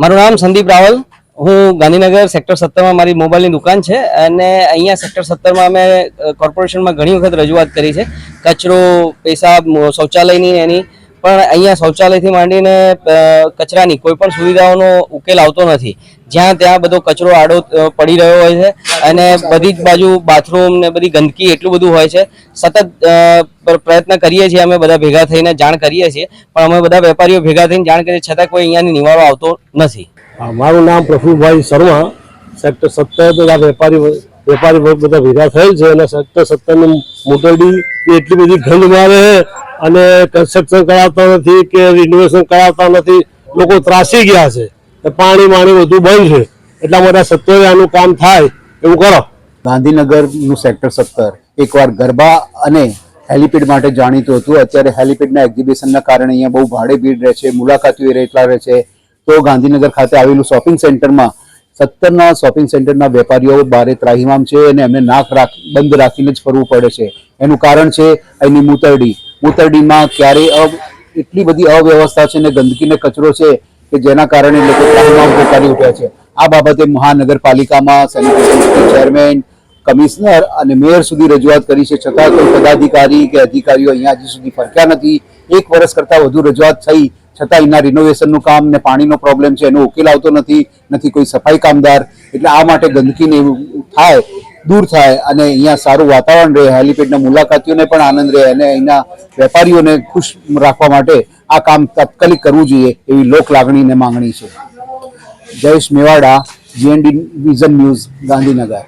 મારું નામ સંદીપ રાવલ. હું ગાંધીનગર સેક્ટર સત્તરમાં મારી મોબાઈલની દુકાન છે અને અહીંયા સેક્ટર સત્તરમાં અમે કોર્પોરેશનમાં ઘણી વખત રજૂઆત કરી છે. કચરો, પેશાબ શૌચાલયની એની પણ અહીંયા શૌચાલયથી માંડીને કચરાની કોઈ પણ સુવિધાઓનો ઉકેલ આવતો નથી. જ્યાં ત્યાં બધો કચરો આડો પડી રહ્યો હોય છે અને બધી જ બાજુ બાથરૂમ ને બધી ગંદકી એટલું બધું હોય છે. સતત પર- પ્રયત્ન કરીએ છીએ અમે બધા ભેગા થઈને, જાણ કરીએ છીએ. પણ અમે બધા વેપારીઓ ભેગા થઈને જાણ કરીએ, છતાં કોઈ અહીંયાની નિવારો આવતો નથી. મારું નામ પ્રફુલભાઈ શર્મા. સેક્ટર સત્તર બધા વેપારી વેપારી બધા ભેગા થયેલ છે અને સેક્ટર સત્તરની મોટરડી એટલી બધી ગંધ મારે અને કન્સ્ટ્રક્શન કરાવતા નથી કે રિનોવેશન કરાવતા નથી, લોકો ત્રાસી ગયા છે. પાણી માણી બધું બંધ છે. એટલા માટે સત્વરે કામ થાય, એવું કરો. ગાંધીનગરનું સેક્ટર સત્તર, એકવાર ગરબા અને હેલિપેડ માટે જાણીતું હતું. અત્યારે હેલિપેડના એક્ઝિબિશનના કારણે અહીંયા બહુ ભાડે ભીડ રહે છે, મુલાકાતીઓ એટલા રહે છે. તો ગાંધીનગર ખાતે આવેલું શોપિંગ સેન્ટરમાં સત્તરના શોપિંગ સેન્ટરના વેપારીઓ બારે ત્રાહિમામ છે અને એમને નાક રાખ, બંધ રાખીને જ ફરવું પડે છે. એનું કારણ છે અહીંની મૂતરડી. મૂતરડીમાં ક્યારેય અવ, એટલી બધી અવ્યવસ્થા છે ને ગંદકી ને કચરો છે કે જેના કારણે લોકો પોકારી ઉઠ્યા છે. આ બાબતે મહાનગરપાલિકામાં સેનિટેશન ચેરમેન, કમિશનર અને મેયર સુધી રજૂઆત કરી છે. છતાં કોઈ પદાધિકારી કે અધિકારીઓ અહીંયા હજી સુધી ફરક્યા નથી. એક વર્ષ કરતાં વધુ રજૂઆત થઈ. છતાં એના રિનોવેશનનું કામ ને પાણીનો પ્રોબ્લેમ છે એનો ઉકેલ આવતો નથી. નથી કોઈ સફાઈ કામદાર. એટલે આ માટે ગંદકીને એવું થાય દૂર થાય અને અહીંયા સારું વાતાવરણ રહે, હેલિપેડના મુલાકાતીઓને પણ આનંદ રહે અને અહીંના વેપારીઓને ખુશ રાખવા માટે આ કામ તાત્કાલિક કરવું જોઈએ એવી લોક લાગણી માંગણી છે. Jayesh Mewada GND vision news Gandhinagar.